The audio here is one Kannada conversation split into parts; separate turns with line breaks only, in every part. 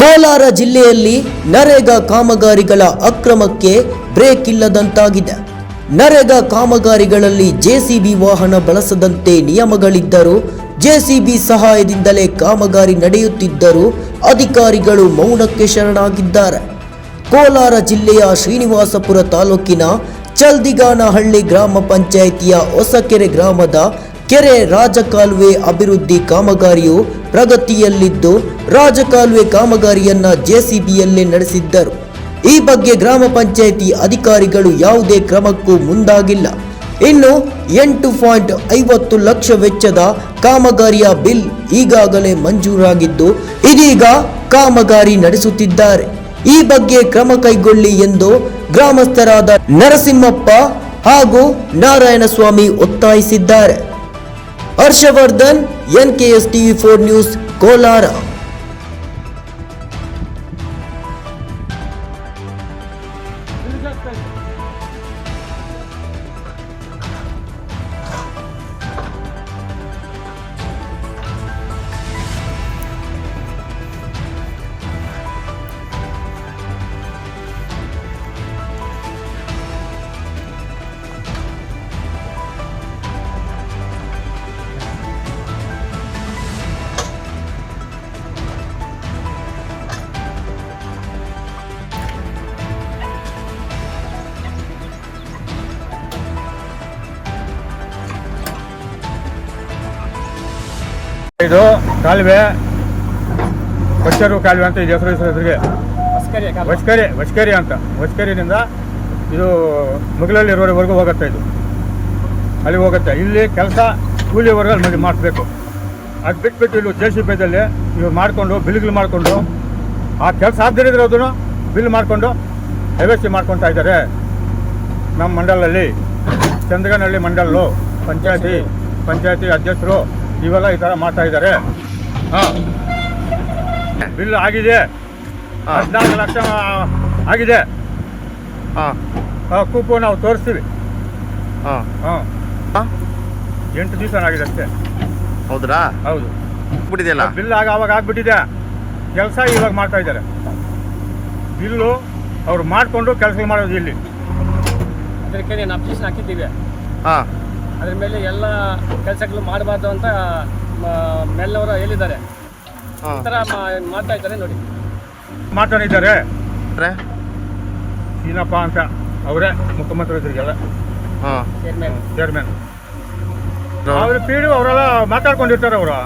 ಕೋಲಾರ ಜಿಲ್ಲೆಯಲ್ಲಿ ನರೇಗಾ ಕಾಮಗಾರಿಗಳ ಅಕ್ರಮಕ್ಕೆ ಬ್ರೇಕ್ ಇಲ್ಲದಂತಾಗಿದೆ. ನರೇಗಾ ಕಾಮಗಾರಿಗಳಲ್ಲಿ ಜೆಸಿಬಿ ವಾಹನ ಬಳಸದಂತೆ ನಿಯಮಗಳಿದ್ದರೂ ಜೆಸಿಬಿ ಸಹಾಯದಿಂದಲೇ ಕಾಮಗಾರಿ ನಡೆಯುತ್ತಿದ್ದರೂ ಅಧಿಕಾರಿಗಳು ಮೌನಕ್ಕೆ ಶರಣಾಗಿದ್ದಾರೆ. ಕೋಲಾರ ಜಿಲ್ಲೆಯ ಶ್ರೀನಿವಾಸಪುರ ತಾಲೂಕಿನ ಚಲ್ದಿಗಾನಹಳ್ಳಿ ಗ್ರಾಮ ಪಂಚಾಯಿತಿಯ ಹೊಸಕೆರೆ ಗ್ರಾಮದ ಕೆರೆ, ರಾಜಕಾಲುವೆ ಅಭಿವೃದ್ಧಿ ಕಾಮಗಾರಿಯು ಪ್ರಗತಿಯಲ್ಲಿದ್ದು, ರಾಜಕಾಲುವೆ ಕಾಮಗಾರಿಯನ್ನ ಜೆಸಿಬಿಯಲ್ಲೇ ನಡೆಸಿದ್ದರು. ಈ ಬಗ್ಗೆ ಗ್ರಾಮ ಪಂಚಾಯಿತಿ ಅಧಿಕಾರಿಗಳು ಯಾವುದೇ ಕ್ರಮಕ್ಕೂ ಮುಂದಾಗಿಲ್ಲ. ಇನ್ನು ಎಂಟು ಪಾಯಿಂಟ್ ಐವತ್ತು ಲಕ್ಷ ವೆಚ್ಚದ ಕಾಮಗಾರಿಯ ಬಿಲ್ ಈಗಾಗಲೇ ಮಂಜೂರಾಗಿದ್ದು, ಇದೀಗ ಕಾಮಗಾರಿ ನಡೆಸುತ್ತಿದ್ದಾರೆ. ಈ ಬಗ್ಗೆ ಕ್ರಮ ಕೈಗೊಳ್ಳಿ ಎಂದು ಗ್ರಾಮಸ್ಥರಾದ ನರಸಿಂಹಪ್ಪ ಹಾಗೂ ನಾರಾಯಣಸ್ವಾಮಿ ಒತ್ತಾಯಿಸಿದ್ದಾರೆ. Harshavardhan NKS TV four news Kolar
ಇದು ಕಾಲುವೆ ಬಚ್ಚರು ಕಾಲುವೆ ಅಂತ ಇದು ಹೆಸರು ಹೆಸರು ಹೆಸರಿಗೆ. ವಸ್ಕರಿ ವಸ್ಕರಿ ಅಂತ. ವಸ್ಕರಿನಿಂದ ಇದು ಮುಗಿಲಲ್ಲಿ ಇರೋವರೆಗೂ ಹೋಗುತ್ತೆ ಇದು. ಅಲ್ಲಿ ಹೋಗುತ್ತೆ. ಇಲ್ಲಿ ಕೆಲಸ ಕೂಲಿವರೆಗೂ ಅಲ್ಲಿ ಮಾಡಿ ಮಾಡಿಸ್ಬೇಕು. ಅದು ಬಿಟ್ಬಿಟ್ಟು ಇಲ್ಲಿ ಜೆ ಸಿ ಬಿದಲ್ಲಿ ಇವು ಮಾಡಿಕೊಂಡು ಬಿಲ್ಗಳು ಮಾಡಿಕೊಂಡು ಆ ಕೆಲಸ ಆಗದಿರಿದ್ರೆ ಅದನ್ನು ಬಿಲ್ ಮಾಡಿಕೊಂಡು ವ್ಯವಸ್ಥೆ ಮಾಡ್ಕೊತಾ ಇದ್ದಾರೆ. ನಮ್ಮ ಮಂಡಲಲ್ಲಿ. ಚಂದ್ರಗನಹಳ್ಳಿ ಮಂಡಲು ಪಂಚಾಯತಿ ಪಂಚಾಯತಿ ಅಧ್ಯಕ್ಷರು. ಇವೆಲ್ಲ ಈ ಥರ ಮಾಡ್ತಾ ಇದ್ದಾರೆ. ಹಾಂ. ಬಿಲ್ ಆಗಿದೆ. ಹದಿನಾಲ್ಕು ಲಕ್ಷ ಆಗಿದೆ.
ಹಾಂ.
ಆ, ಕೂಪು ನಾವು ತೋರಿಸ್ತೀವಿ.
ಹಾಂ.
ಹಾಂ.
ಹಾಂ.
ಎಂಟು ದಿವಸ ಆಗಿದೆ ಅಷ್ಟೇ.
ಹೌದ್ರಾ?
ಹೌದು.
ಬಿಟ್ಟಿದೆಯಲ್ಲ
ಬಿಲ್ ಆಗ ಅವಾಗ ಆಗ್ಬಿಟ್ಟಿದೆ. ಕೆಲಸ ಇವಾಗ ಮಾಡ್ತಾ ಇದ್ದಾರೆ. ಬಿಲ್ಲು ಅವ್ರು ಮಾಡಿಕೊಂಡು ಕೆಲಸ ಮಾಡೋದು ಇಲ್ಲಿ.
ಅದಕ್ಕೆ ನಾನು ಅಪ್ಲಿಕೇಶನ್ ಹಾಕಿದ್ದೀವಿ.
ಹಾಂ.
ಅದ್ರ ಮೇಲೆ ಎಲ್ಲ ಕೆಲಸಗಳು ಮಾಡಬಾರ್ದು ಅಂತ ಮೇಲ್ನವರು ಹೇಳಿದ್ದಾರೆ. ಈ ಥರ ಮಾ- ಮಾಡ್ತಾ ಇದ್ದಾರೆ ನೋಡಿ.
ಮಾತಾಡಿದ್ದಾರೆ. ಏನಪ್ಪ ಅಂತ ಅವರೇ ಮುಖ್ಯಮಂತ್ರಿಗಳಿಗೆಲ್ಲ
ಇದ್ರಿಗೆಲ್ಲ
ಚೇರ್ಮನ್
ಚೇರ್ಮನ್ ಅವ್ರ ಪಿ ಡಿ ಅವರೆಲ್ಲ ಮಾತಾಡ್ಕೊಂಡಿರ್ತಾರೆ ಅವರು.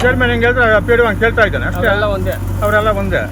ಚೇರ್ಮನ್ ಹಿಂಗೆ ಹೇಳಿದ್ರೆ ಪಿ ಡಿ ಹಂಗೆ ಕೇಳ್ತಾ ಇದ್ದಾನೆ. ಅಷ್ಟೇ.
ಎಲ್ಲ ಒಂದೇ.
ಅವರೆಲ್ಲ ಒಂದೇ.